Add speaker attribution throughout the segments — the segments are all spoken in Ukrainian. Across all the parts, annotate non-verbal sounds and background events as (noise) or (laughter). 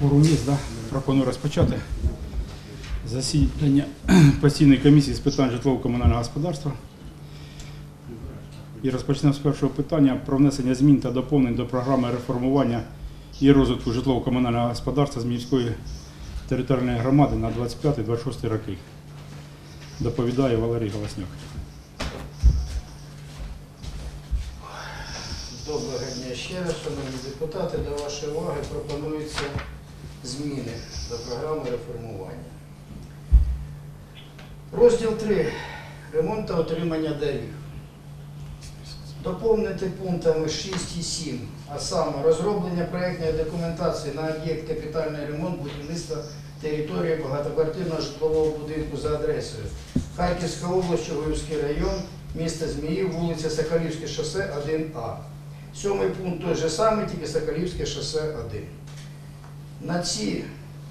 Speaker 1: Форум є, да? Пропоную розпочати засідання (clears throat) постійної комісії з питань житлово-комунального господарства. І розпочнемо з першого питання про внесення змін та доповнень до програми реформування і розвитку житлово-комунального господарства з міської територіальної громади на 25-26 роки. Доповідає Валерій Голосняк.
Speaker 2: Доброго дня ще раз, шановні депутати. До вашої уваги пропонуються зміни до програми реформування. Розділ 3. Ремонт та утримання доріг. Доповнити пунктами 6 і 7, а саме розроблення проєктної документації на об'єкт капітальний ремонт будівництва території багатоквартирного житлового будинку за адресою Харківська область, Чугуївський район, місто Зміїв, вулиця Соколівське шосе 1А. Сьомий пункт той же самий, тільки Соколівське шосе 1. На ці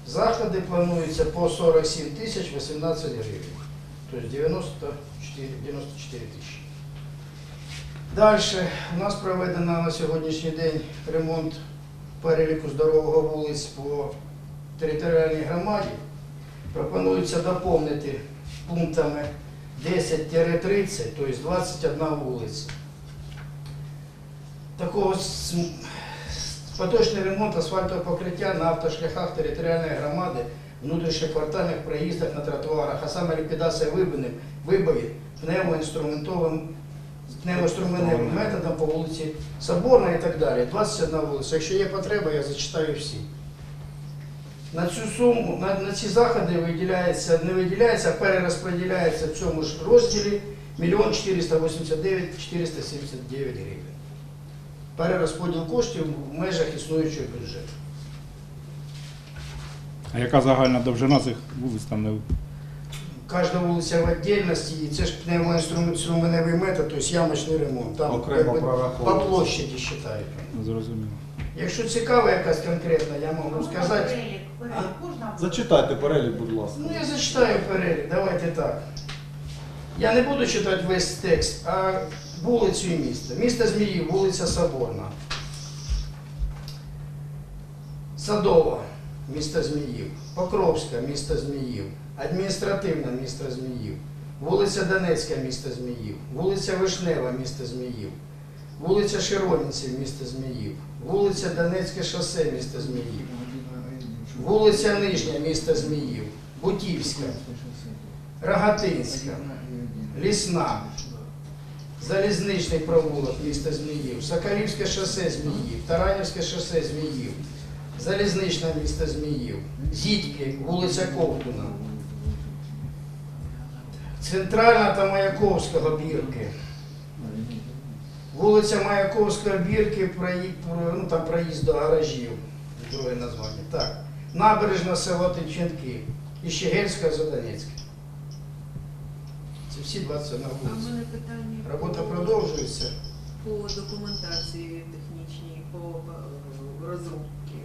Speaker 2: заходи планується по 47 тисяч 18 гривень. Тобто 94, 94 тисячі. Далі у нас проведено на сьогоднішній день ремонт переліку здорового вулиць по територіальній громаді. Пропонується доповнити пунктами 10-30, тобто 21 вулиця. Такого поточний ремонт асфальтового покриття на автошляхах територіальної громади, внутрішньоквартальних проїздах на тротуарах, а саме ліквідація вибоїв, вибоїв пневмоінструментовим пневмоінструментовим методом по вулиці Соборна і так далі. 21 вулиця. Якщо є потреба, я зачитаю всі. На цю суму, на, на ці заходи виділяється, не виділяється, а перерозподіляється в цьому ж розділі 1 489 479 гривень. Перерозподіл коштів в межах існуючого бюджету.
Speaker 1: А яка загальна довжина цих вулиць там не
Speaker 2: Кожна вулиця в віддільності, і це ж пневмоінструментовий метод, тобто ямочний ремонт. Там
Speaker 3: Окремо
Speaker 2: якби, по
Speaker 3: прораховується.
Speaker 2: площаді вважають.
Speaker 1: зрозуміло?
Speaker 2: Якщо цікава якась конкретна, я можу сказати.
Speaker 4: Можна?
Speaker 3: Зачитайте перелік, будь ласка.
Speaker 2: Ну, я зачитаю перелік, давайте так. Я не буду читати весь текст, а вулицю і місто. Місто Зміїв, вулиця Соборна. Садова, місто Зміїв. Покровська, місто Зміїв. Адміністративна, місто Зміїв. Вулиця Донецька, місто Зміїв. Вулиця Вишнева, місто Зміїв. Вулиця Широнівців, місто Зміїв. Вулиця Донецьке шосе, місто Зміїв. Вулиця Нижня, місто Зміїв. Бутівська. Рогатинська, Лісна, Залізничний провулок міста Зміїв, Соколівське шосе Зміїв, Таранівське шосе Зміїв, Залізничне місто Зміїв, Зідьки, вулиця Ковтуна, Центральна та Маяковського бірки, вулиця Маяковського бірки, прої- про- ну, там проїзд до гаражів, друге названня. Так. Набережна село Тиченки і Щегельська Задонецька. Це всі 21
Speaker 4: А в мене питання
Speaker 2: Робота
Speaker 4: по-
Speaker 2: продовжується.
Speaker 4: по документації технічній, по е, розробці.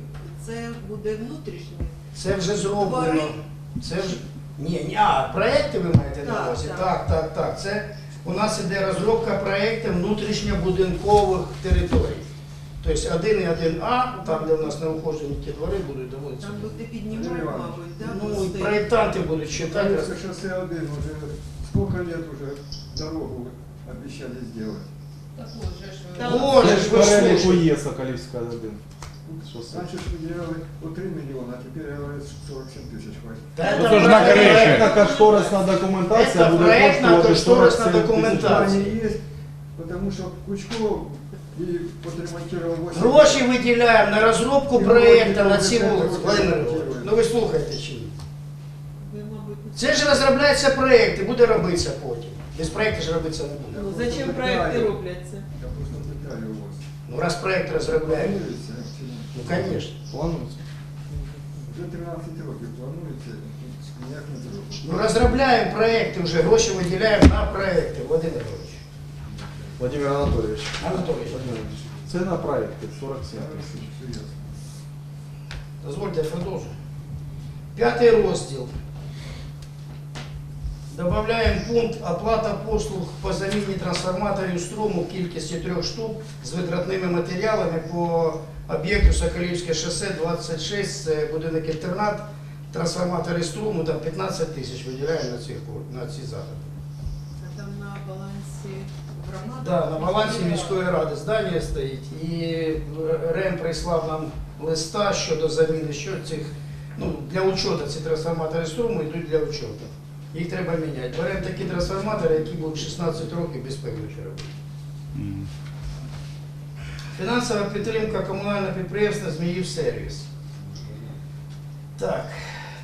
Speaker 4: Це буде внутрішнє?
Speaker 2: Це вже зроблено. Це вже ні, ні, а проекти ви маєте на
Speaker 4: Так,
Speaker 2: увазі?
Speaker 4: так.
Speaker 2: Так, так, так. Це у нас іде розробка проєктів внутрішньобудинкових територій. Тобто 1 і 1А, там, де у нас неухожені ті двори будуть доводитися.
Speaker 4: Там люди піднімають, мабуть, да,
Speaker 2: Ну, і
Speaker 4: мости?
Speaker 2: проєктанти будуть читати.
Speaker 5: Калинское шоссе 1 уже сколько лет уже дорогу обещали сделать.
Speaker 4: Там-
Speaker 2: Боже ж ви
Speaker 3: переліку
Speaker 2: слухайте.
Speaker 3: є Соколівська 1. Шосе.
Speaker 5: Раньше что делали по 3 миллиона, а теперь говорят, что 47 тысяч хватит.
Speaker 2: Та
Speaker 1: Ну,
Speaker 2: це
Speaker 1: то ж на
Speaker 2: проект-
Speaker 1: криші.
Speaker 3: Проектна кошторисна документація
Speaker 2: Це
Speaker 3: буде
Speaker 2: проектна
Speaker 3: коштувати
Speaker 2: кошторисна
Speaker 3: 47 тисяч.
Speaker 2: документація.
Speaker 5: Плане есть, потому что Кучков и подремонтировал 8
Speaker 2: Гроші виділяємо на розробку проєкту на ці вулиці. Владимир Григорович, Ну ви слухайте чи ні?
Speaker 4: Ви, мабуть,
Speaker 2: Це ж розробляється проєкт і буде робитися потім. Без проєкту ж робитися не буде.
Speaker 4: ну, зачем проекти робляться?
Speaker 5: Я просто детали у вас.
Speaker 2: Ну раз проєкт розробляємо,
Speaker 5: Планується чи ні?
Speaker 2: ну звісно.
Speaker 3: Планується.
Speaker 5: Вже 13 років планується, ніяк не зробить.
Speaker 2: Ну розробляємо проєкти вже, гроші виділяємо на проєкти, Володимир Григорович.
Speaker 3: Владимир Анатолійович.
Speaker 2: Анатолійович.
Speaker 3: Владимирович, Це на проекти 47
Speaker 5: Хорошо,
Speaker 3: тисяч.
Speaker 5: все ясно.
Speaker 2: Дозвольте, я продовжу. П'ятий розділ. Добавляємо пункт оплата послуг по заміні трансформаторів струму в кількості трьох штук з витратними матеріалами по об'єкту Соколівське шосе 26, це будинок інтернат, трансформатори струму, там 15 тисяч виділяємо на ці, на ці заходи.
Speaker 4: А там на балансі громади?
Speaker 2: Да, на балансі міської ради здання стоїть, і РЕМ прислав нам листа щодо заміни що цих, ну, для учету ці трансформатори струму йдуть для учету. Їх треба міняти. Беремо такі трансформатори, які будуть 16 років без пилючі робити. Фінансова підтримка комунального підприємства Зміїв сервіс. Так,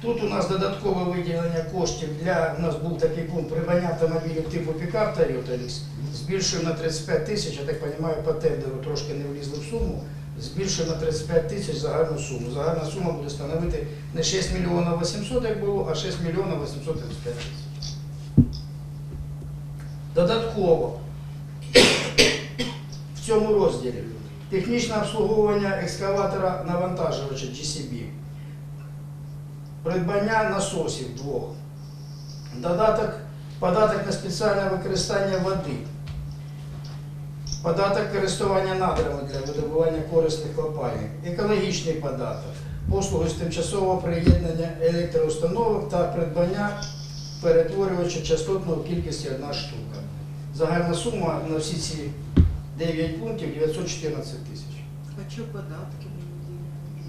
Speaker 2: тут у нас додаткове виділення коштів для, у нас був такий пункт придбання автомобілів типу пікап Toyota Lix. Збільшуємо на 35 тисяч, я так розумію, по тендеру трошки не влізли в суму. Збільшуємо на 35 тисяч загальну суму. Загальна сума буде становити не 6 мільйонів 800, як було, а 6 мільйонів 835 тисяч. Додатково. В цьому розділі. Технічне обслуговування екскаватора навантажувача GCB, придбання насосів двох, додаток, податок на спеціальне використання води, податок користування надрами для видобування корисних копалин, екологічний податок, послуги з тимчасового приєднання електроустановок та придбання перетворювача частотного кількості одна штука. Загальна сума на всі ці 9 пунктів 914 тисяч.
Speaker 4: А що податки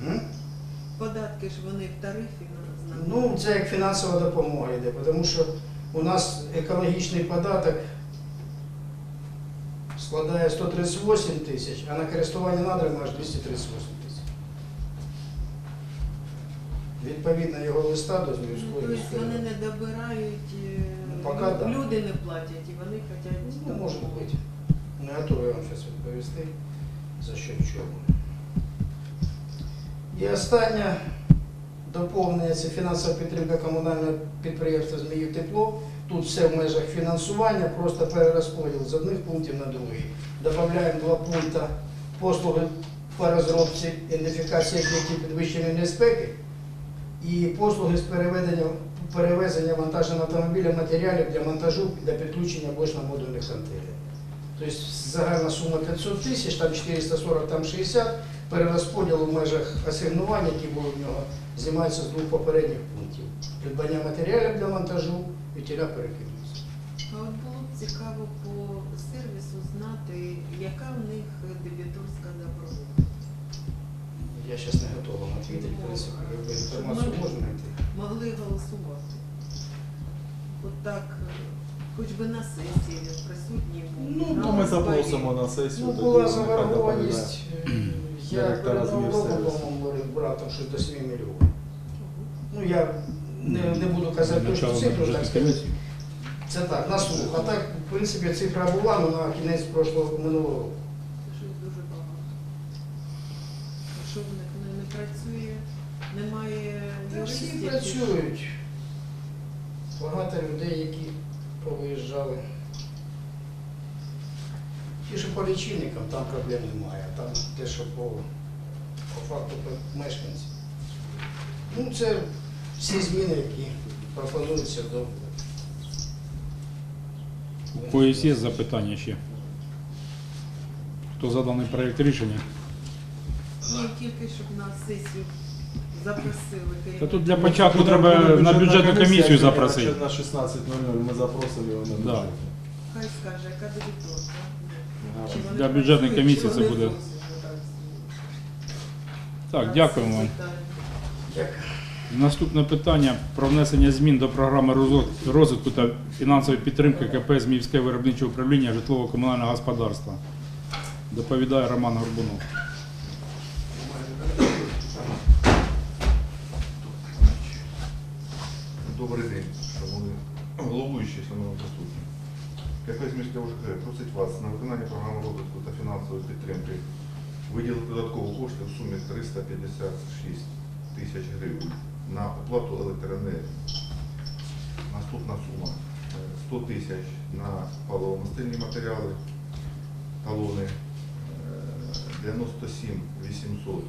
Speaker 2: М?
Speaker 4: Податки ж вони в тарифі на-
Speaker 2: Ну, це як фінансова допомога йде, тому що у нас екологічний податок складає 138 тисяч, а на користування надрами аж 238 тисяч. Відповідно його листа до
Speaker 4: Ну, Тобто
Speaker 2: міської
Speaker 4: вони не добирають, е,
Speaker 2: Ну,
Speaker 4: лю-
Speaker 2: да.
Speaker 4: люди не платять і вони хочуть.
Speaker 2: Ну, може бути. Не готовий вам зараз відповісти, за що чого. І останнє доповнення це фінансова підтримка комунального підприємства Зміїв Тепло. Тут все в межах фінансування, просто перерозподіл з одних пунктів на другий. Додаємо два пункти послуги по розробці ідентифікації об'єктів підвищеної безпеки і послуги з переведення, перевезення вантажним автомобілем матеріалів для монтажу для підключення блочно-модульних контейнерів. Тобто загальна сума 500 тисяч, там 440, там 60, перерозподіл в межах асигнувань, які були в нього, знімається з двох попередніх пунктів. Придбання матеріалів для монтажу і тіля перекидується.
Speaker 4: Було б цікаво по сервісу знати, яка в них дебіторська заборона.
Speaker 2: Я зараз не готова вам відповідати, інформацію можна знайти.
Speaker 4: Могли голосувати. От так, хоч би на сесії присутні були.
Speaker 2: Ну,
Speaker 3: Ну, ми запросимо на сесію.
Speaker 2: Ну, була е, я перед Новим роком, по-моєму, брав там щось до 7 мільйонів. Ну, я не, не буду казати точну цифру, так сказати. Це так, на слух. А так, в принципі, цифра була, але на кінець прошлого минулого року.
Speaker 4: Щось дуже багато. Що в них не, не працює? Немає
Speaker 2: Та Всі
Speaker 4: юристів?
Speaker 2: працюють. Багато людей, які повиїжджали. Ті, що по лічильникам, там проблем немає. Там те, що по, по факту по мешканцям. Ну, це всі зміни, які пропонуються до.
Speaker 1: У когось є запитання ще? Хто за даний проєкт рішення?
Speaker 4: Ну, тільки щоб на сесію запросили
Speaker 1: Та тут для початку
Speaker 3: Буде-
Speaker 1: треба на бюджетну комісію запросити.
Speaker 3: На 16.00 ми запросимо його на
Speaker 1: Да.
Speaker 4: Хай скаже, яка дебіторка.
Speaker 1: Для бюджетної комісії це буде. Так, дякуємо вам. Наступне питання про внесення змін до програми розвитку та фінансової підтримки КП Зміївське виробниче управління житлово-комунального господарства. Доповідає Роман Горбунов.
Speaker 6: Добрий день, шановні головуючі, шановні присутні. КП міська ОЖК просить вас на виконання програми розвитку та фінансової підтримки виділити додаткові кошти в сумі 356 тисяч гривень на оплату електроенергії. Наступна сума е, 100 тисяч на паливомастильні матеріали, талони, е, 97 800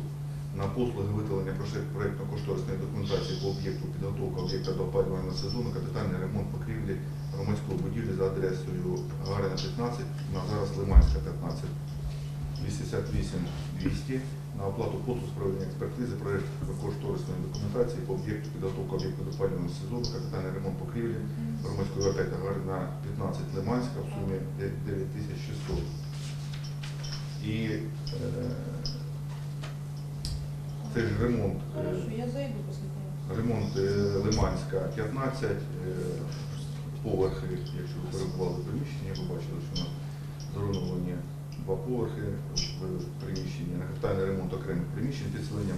Speaker 6: на послуги виготовлення проєктно-кошторисної документації по об'єкту підготовка об'єкта до опалювального сезону, капітальний ремонт покрівлі громадської будівлі за адресою Гагарина 15, на зараз Лиманська 15, 88 200 на оплату послуг з проведення експертизи проєкту кошторисної документації по об'єкту підготовка об'єкту до опалювального сезону, капітальний ремонт покрівлі громадської опять Гагарина 15 Лиманська в сумі 9600. І е, це ж ремонт. е. Ремонт е, Лиманська 15, е, поверхи, якщо ви перебували в приміщенні, ви бачили, що на зруйновані два поверхи в приміщенні, на капітальний ремонт окремих приміщень підселенням,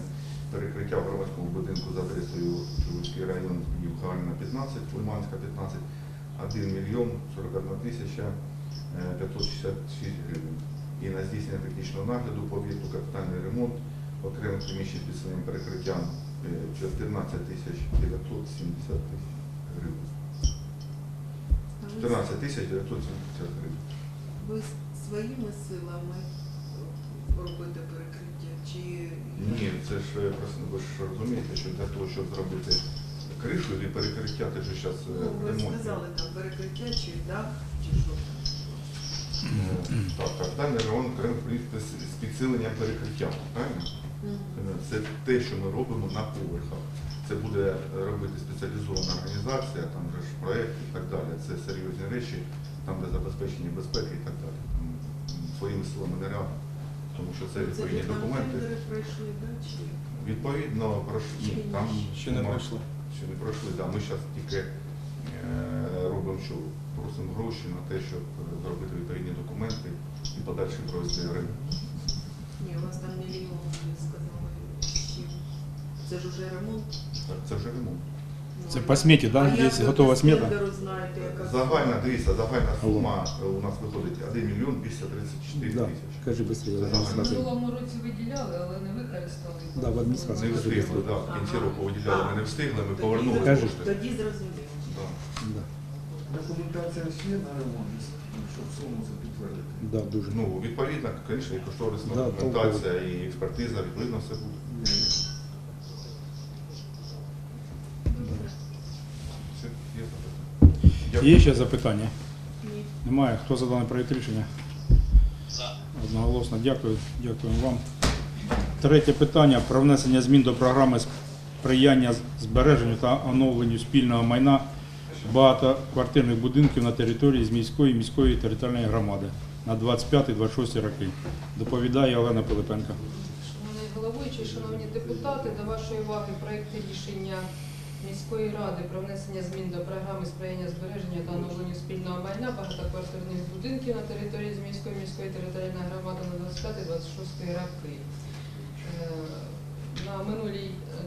Speaker 6: перекриття в громадському будинку за адресою Чугуйський район Гагарина 15, Лиманська 15, 1 мільйон 41 тисяча е, 566 гривень. І на здійснення технічного нагляду по об'єкту капітальний ремонт окремих приміщень з підсиленням перекриттям е, 14 тисяч 970 тисяч гривень. 14 тисяч 970 гривень.
Speaker 4: Своїми силами робите перекриття чи
Speaker 6: Ні, це ж е, просто ви ж розумієте, що для того, щоб зробити кришу і перекриття, ти ж зараз
Speaker 4: ну, ви сказали там перекриття чи дах, чи що там?
Speaker 6: Так, капітальний ремонт окремих приміщень з підсиленням перекриття, правильно?
Speaker 4: Мгм.
Speaker 6: Це те, що ми робимо на поверхах. Це буде робити спеціалізована організація, там же ж проєкт і так далі. Це серйозні речі, там де забезпечення безпеки і так далі. Тому, Своїми силами нереально, тому що це відповідні документи.
Speaker 4: тендери да, чи?
Speaker 6: Відповідно, прош- ні, там
Speaker 3: Ще не
Speaker 6: нема-
Speaker 3: пройшли.
Speaker 6: Ще не пройшли, да. Ми зараз тільки е, робимо, що просимо гроші на те, щоб е, зробити відповідні документи і подальше провести ремонт.
Speaker 4: Ні, у вас там мільйон, ви сказали, чим. Це ж уже ремонт.
Speaker 6: Так, це вже ремонт.
Speaker 1: Це по сметі, да?
Speaker 4: а як
Speaker 1: готова
Speaker 4: без
Speaker 1: смета?
Speaker 4: тендеру знаєте, яка
Speaker 6: Загальна, дивіться, загальна сума е, у нас виходить 1 мільйон 234
Speaker 1: Да.
Speaker 6: тисячі.
Speaker 1: Кажи быстрее.
Speaker 7: В минулому році виділяли, але не використали.
Speaker 1: Да, в адміністрації.
Speaker 6: Не встигли, да, в кінці року виділяли, ми не встигли, ми повернули
Speaker 1: Кажи.
Speaker 6: кошти.
Speaker 4: Тоді зрозуміло.
Speaker 6: Да.
Speaker 1: Да.
Speaker 5: Документація є на ремонт, щоб суму це підтвердити.
Speaker 1: Да, дуже.
Speaker 6: Ну, відповідно, звісно, і кошторисна
Speaker 1: Да,
Speaker 6: документація, і експертиза, відповідно, все буде. Все, є запитання. Дякую.
Speaker 1: Є ще запитання?
Speaker 4: Ні.
Speaker 1: Немає. Хто за даний проєкт рішення? Одноголосно. Дякую. Дякуємо вам. Третє питання про внесення змін до програми сприяння збереженню та оновленню спільного майна багатоквартирних будинків на території з міської і міської територіальної громади на 25-26 роки. Доповідає Олена Пилипенко.
Speaker 7: Шановний головуючий, шановні депутати, до вашої уваги проект рішення міської ради про внесення змін до програми сприяння збереження та оновленню спільного майна багатоквартирних будинків на території з міської територіальної громади на 25-26 роки. Е, На минулій, е,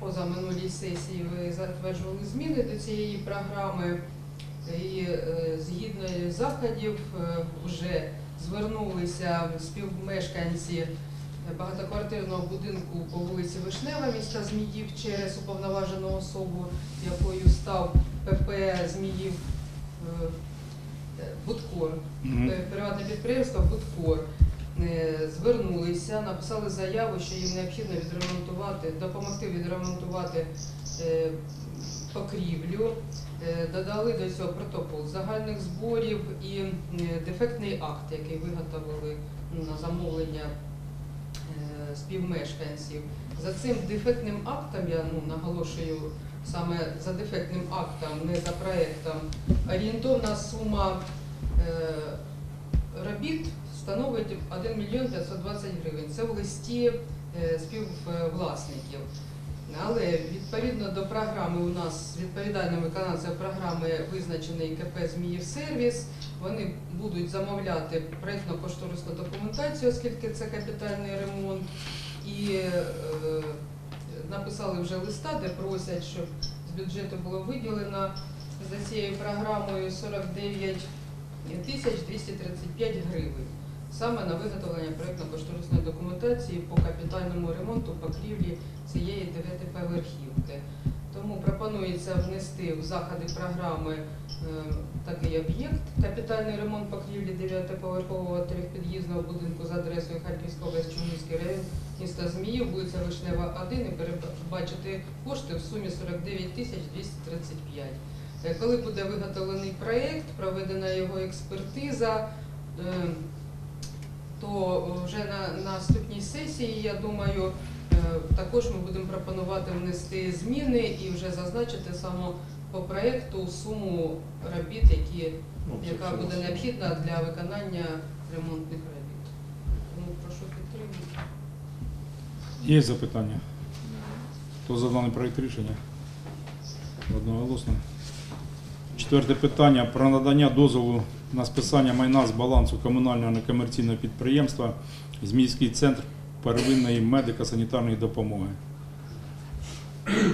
Speaker 7: позаминулій сесії ви затверджували зміни до цієї програми і е, згідно заходів вже звернулися співмешканці багатоквартирного будинку по вулиці Вишнева міста Зміїв через уповноважену особу, якою став ПП Зміїв е, Будкор, Е, приватне підприємство Будкор. Е, Звернулися, написали заяву, що їм необхідно відремонтувати, допомогти відремонтувати покрівлю. Додали до цього протокол загальних зборів і дефектний акт, який виготовили на замовлення співмешканців. За цим дефектним актом, я ну, наголошую саме за дефектним актом, не за проектом, орієнтовна сума е, робіт становить 1 мільйон 520 гривень. Це в листі е, співвласників. Але відповідно до програми у нас відповідальним виконавцем програми визначений КП Зміїв сервіс. Вони будуть замовляти проєктно-кошторисну документацію, оскільки це капітальний ремонт. І е, написали вже листа, де просять, щоб з бюджету було виділено за цією програмою 49 тисяч 235 гривень. Саме на виготовлення проєктно-кошторисної документації по капітальному ремонту покрівлі цієї дев'ятиповерхівки. Тому пропонується внести в заходи програми е, такий об'єкт капітальний ремонт покрівлі 9-поверхового трьохпід'їзного будинку за адресою Харківська область, Чумівський район, міста Зміїв, вулиця Вишнева, 1 і передбачити кошти в сумі 49 тисяч 235. Е, Коли буде виготовлений проєкт, проведена його експертиза, е, то вже на наступній сесії, я думаю, е, також ми будемо пропонувати внести зміни і вже зазначити саме по проєкту суму робіт, які,
Speaker 3: Ну,
Speaker 7: яка буде необхідна для виконання ремонтних робіт. Тому прошу підтримати.
Speaker 1: Є запитання? Хто за даний проєкт рішення? Одноголосно. Четверте питання про надання дозволу на списання майна з балансу комунального некомерційного підприємства Зміївський центр первинної медико-санітарної допомоги.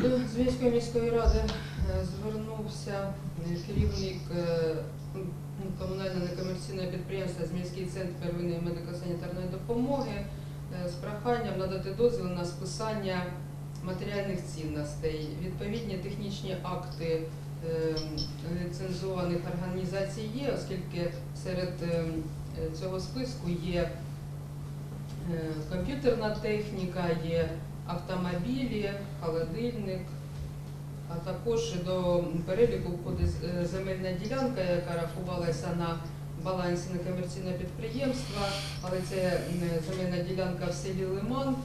Speaker 7: До Зміївської міської ради е, звернувся керівник е, комунального некомерційного підприємства Зміївський центр первинної медико-санітарної допомоги е, з проханням надати дозвіл на списання матеріальних цінностей. Відповідні технічні акти ліцензованих організацій є, оскільки серед е, цього списку є е, комп'ютерна техніка, є автомобілі, холодильник, а також до переліку входить е, земельна ділянка, яка рахувалася на балансі некомерційного підприємства, але це земельна ділянка в селі Лиман.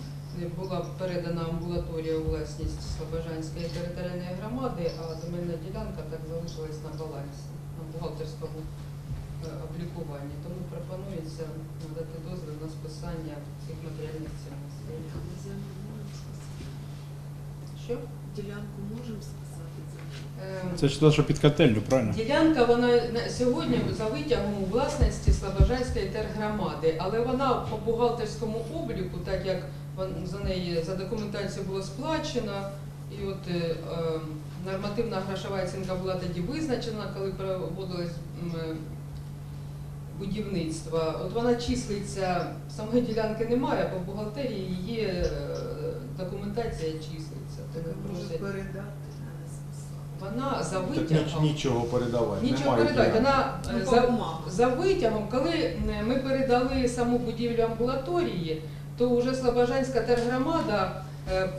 Speaker 7: Була передана амбулаторія у власність Слобожанської територіальної громади, а земельна ділянка так залишилась на балансі, на бухгалтерському е, облікуванні. Тому пропонується надати дозвіл на списання цих матеріальних цінностей. Що?
Speaker 4: Ділянку можемо
Speaker 7: Е,
Speaker 1: Це ж те, що під котельню, правильно?
Speaker 7: Ділянка вона на сьогодні за витягом у власності Слобожанської тергромади, але вона по бухгалтерському обліку, так як за неї за документацією було сплачено, і от е, е, нормативна грошова оцінка була тоді визначена, коли проводилось е, будівництво. От вона числиться, самої ділянки немає, по бухгалтерії є е, документація числиться.
Speaker 4: так може передати.
Speaker 7: Вона за
Speaker 3: Так
Speaker 7: витягом.
Speaker 3: нічого передавати.
Speaker 7: Нічого
Speaker 3: немає
Speaker 7: передати.
Speaker 3: ділянки.
Speaker 7: Вона
Speaker 4: Ну,
Speaker 7: е, за, за витягом, коли е, ми передали саму будівлю амбулаторії, то вже Слобожанська тергромада е,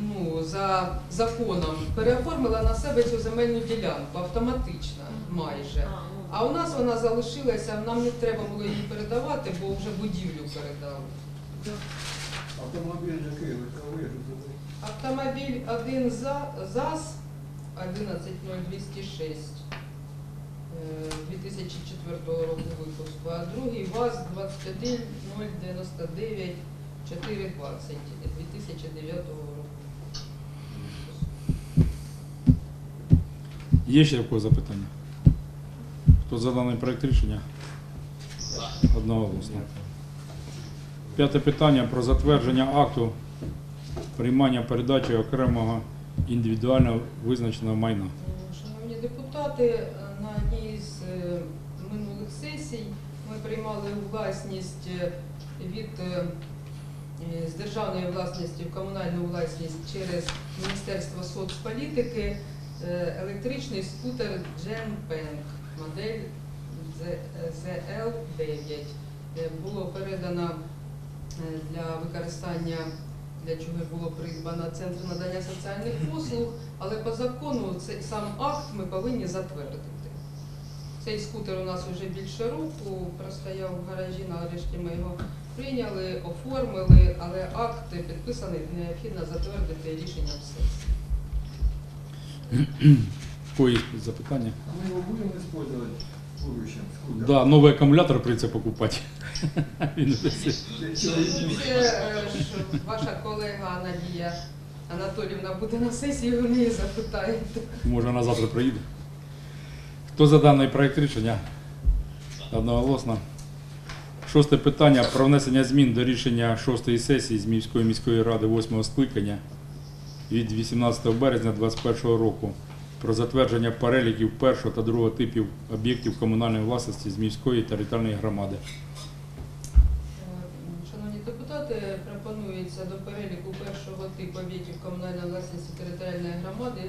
Speaker 7: ну, за законом переоформила на себе цю земельну ділянку автоматично майже.
Speaker 4: А, ну,
Speaker 7: А у нас вона залишилася, нам не треба було її передавати, бо вже будівлю передали.
Speaker 5: Автомобіль який легковий.
Speaker 7: Автомобіль 1 за, ЗАЗ 1100206 е, 2004 року випуску, а другий ВАЗ 21099 420 2009 року.
Speaker 1: Є ще в запитання? Хто за даний проєкт рішення? Одноголосно. П'яте питання про затвердження акту приймання передачі окремого індивідуально визначеного майна.
Speaker 7: Шановні депутати, на одній з е, минулих сесій ми приймали власність е, від е, з державної власності в комунальну власність через Міністерство соцполітики електричний скутер Genpeng, модель ZL9. Е, Було передано для використання, для чого було придбано Центр надання соціальних послуг, але по закону цей сам акт ми повинні затвердити. Цей скутер у нас вже більше року простояв в гаражі, нарешті ми його прийняли, оформили, але акт підписаний необхідно затвердити рішенням сесії.
Speaker 1: Є запитання?
Speaker 5: А мы его будем использовать в будущем? Сколько?
Speaker 1: Да, новий акумулятор прийдеться покупати. (laughs) Він?
Speaker 7: Це ваша колега Надія Анатолівна буде на сесії, ви неї запитаєте.
Speaker 1: Може, вона завтра приїде. Хто за даний проєкт рішення? Одноголосно. Шосте питання про внесення змін до рішення шостої сесії Зміївської міської міської ради восьмого скликання від 18 березня 2021 року про затвердження переліків першого та другого типів об'єктів комунальної власності Зміївської територіальної громади.
Speaker 7: Об'єктів комунальної власності територіальної громади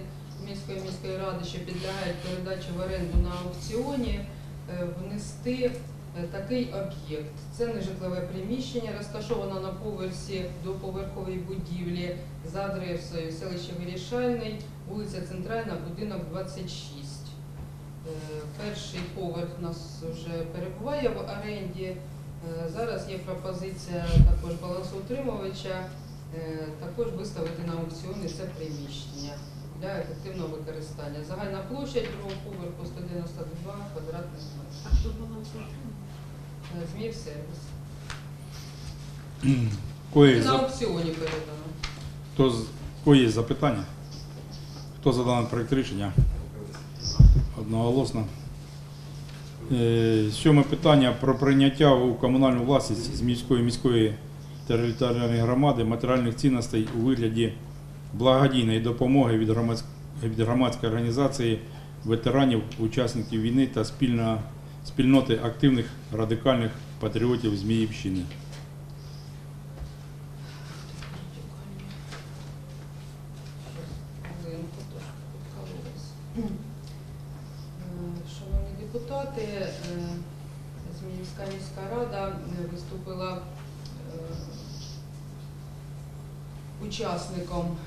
Speaker 7: міської міської ради, що підлягають передачі в оренду на аукціоні, е, внести е, такий об'єкт. Це нежитлове приміщення, розташоване на поверсі доповерхової будівлі за адресою селище Вирішальний, вулиця Центральна, будинок 26. Е, Перший поверх у нас вже перебуває в оренді. Зараз є пропозиція також балансоутримувача також виставити на аукціони це приміщення для ефективного використання. Загальна площа другого поверху 192 квадратних метрів.
Speaker 4: А хто балансує?
Speaker 7: Е, Змів сервіс.
Speaker 1: Кої
Speaker 7: На аукціоні передано.
Speaker 1: Хто з... Кої є запитання? Хто за даний проект рішення? Одноголосно. Е, Сьоме питання про прийняття у комунальну власність з міської міської територіальної громади матеріальних цінностей у вигляді благодійної допомоги від, від громадської організації ветеранів, учасників війни та спільно, спільноти активних радикальних патріотів Зміївщини.
Speaker 7: Шановні депутати, е, Зміївська міська рада е, виступила учасником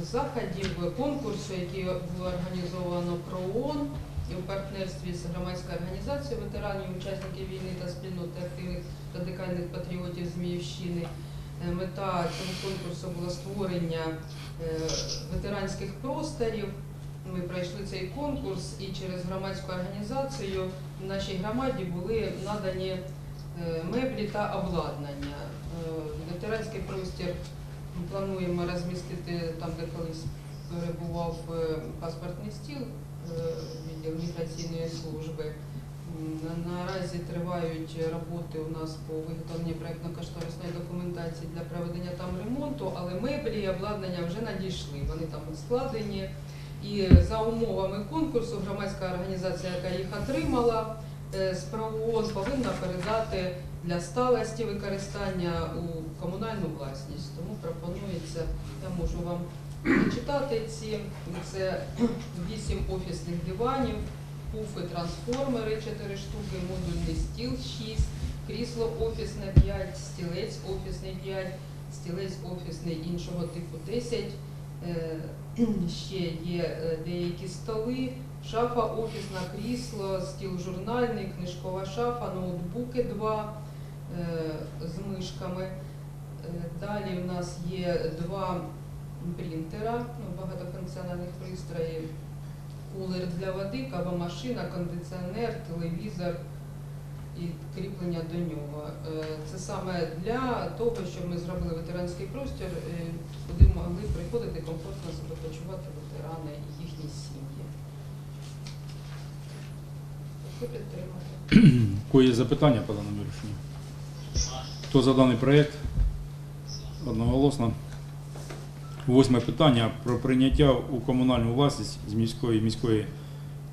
Speaker 7: е, заходів конкурсу, який було організовано ПРООН і у партнерстві з громадською організацією ветеранів, учасників війни та спільноти активних радикальних патріотів Зміївщини. Е, Мета цього конкурсу була створення е, ветеранських просторів. Ми пройшли цей конкурс і через громадську організацію в нашій громаді були надані е, меблі та обладнання. Е, Ветеранський простір ми плануємо розмістити там, де колись перебував е, паспортний стіл е, відділ міграційної служби. Наразі тривають роботи у нас по виготовленню проєктно-кошторисної документації для проведення там ремонту, але меблі і обладнання вже надійшли. Вони там складені. І за умовами конкурсу громадська організація, яка їх отримала, е, з ПРООН повинна передати для сталості використання у комунальну власність. Тому пропонується, я можу вам зачитати ці. Це вісім офісних диванів, пуфи, трансформери 4 штуки, модульний стіл 6, крісло офісне 5, стілець офісний 5, стілець офісний іншого типу 10. Е, Ще є е, деякі столи, шафа офісна, крісло, стіл журнальний, книжкова шафа, ноутбуки два е, з мишками. Е, Далі в нас є два принтера, ну, багатофункціональних пристроїв, кулер для води, кавомашина, кондиціонер, телевізор і кріплення до нього. Е, Це саме для того, щоб ми зробили ветеранський простір, куди могли приходити комфортно себе почувати ветерани Прошу підтримати.
Speaker 1: Кої є запитання по даному рішенню? Хто за даний проєкт? Одноголосно. Восьме питання про прийняття у комунальну власність з міської міської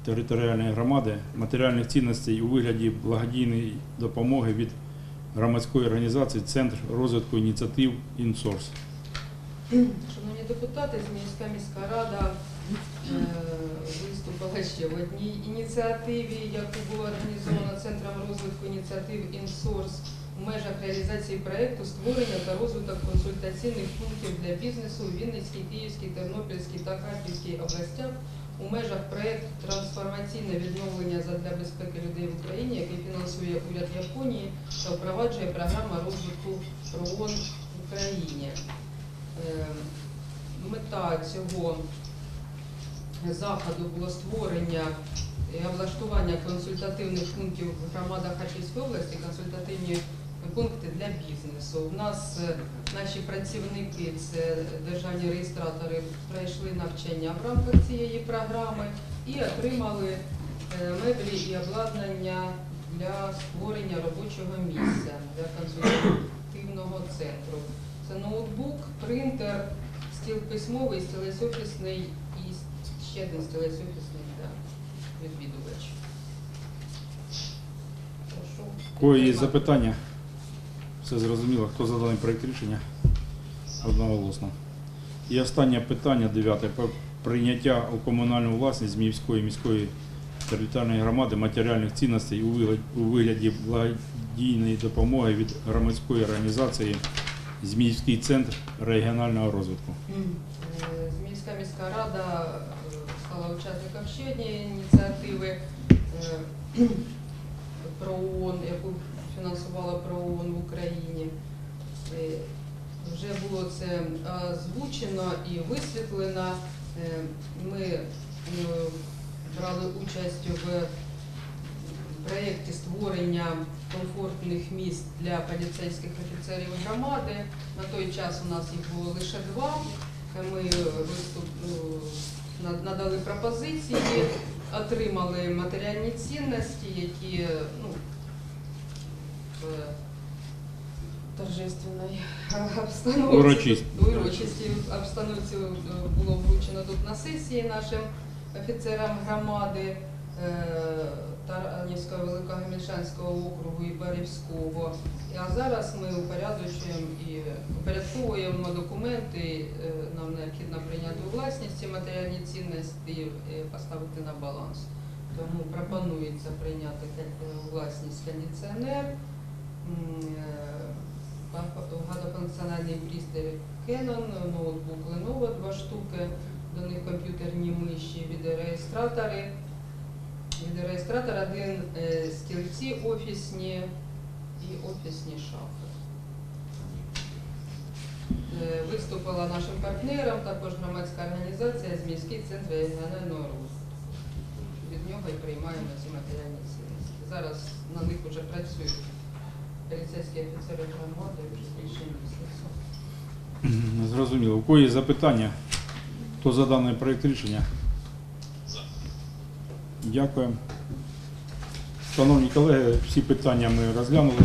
Speaker 1: територіальної громади матеріальних цінностей у вигляді благодійної допомоги від громадської організації Центр розвитку ініціатив «Інсорс».
Speaker 7: Шановні депутати, Зміївська міська рада е, виступила ще в одній ініціативі, яку було організовано Центром розвитку ініціатив «Інсорс» у межах реалізації проєкту створення та розвиток консультаційних пунктів для бізнесу у Вінницькій, Київській, Тернопільській та Харківській областях у межах проєкту трансформаційне відновлення задля безпеки людей в Україні, який фінансує уряд Японії та впроваджує програма розвитку ПРООН в Україні. Е, Мета цього заходу було створення і облаштування консультативних пунктів в громадах Харківської області, консультативні пункти для бізнесу. У нас е, наші працівники, це державні реєстратори, пройшли навчання в рамках цієї програми і отримали е, меблі і обладнання для створення робочого місця для консультативного центру. Це ноутбук, принтер, стіл письмовий, стілець офісний і ще один стілець офісний для відвідувач. Прошу.
Speaker 1: Кої є запитання? Все зрозуміло. Хто за даний проєкт рішення? Одноголосно. І останнє питання, дев'яте. Про прийняття у комунальну власність Зміївської міської територіальної громади матеріальних цінностей у вигляді, у вигляді благодійної допомоги від громадської організації Зміївський центр регіонального розвитку.
Speaker 7: Е, Зміївська міська рада стала учасником ще однієї ініціативи е, (clears throat) про ООН, яку фінансувала про ООН в Україні. Е, Вже було це озвучено і висвітлено. Е, Ми е, брали участь в проєкті створення комфортних місць для поліцейських офіцерів громади. На той час у нас їх було лише два. Ми виступ, ну, надали пропозиції, отримали матеріальні цінності, які ну, в торжественній обстановці.
Speaker 1: Урочист.
Speaker 7: Урочистій обстановці е, було вручено тут на сесії нашим офіцерам громади е, Таранівського, Великогемельчанського округу і Барівського. А зараз ми упорядочуємо і упорядковуємо документи. Е, Нам необхідно прийняти у власність ці матеріальні цінності і поставити на баланс. Тому пропонується прийняти у власність кондиціонер, е, багатофункціональний пристрій Canon, ноутбук Lenovo, два штуки, до них комп'ютерні миші, відеореєстратори. Відеореєстратор один, е, стільці офісні і офісні шафи. Е, Виступила нашим партнером також громадська організація Зміський центр регіонального розвитку. Від нього і приймаємо ці матеріальні цінності. Зараз на них вже працюють поліцейські офіцери громади вже більше місяця.
Speaker 1: Зрозуміло. У є запитання? Хто за даний проєкт рішення? Дякую. Шановні колеги, всі питання ми розглянули.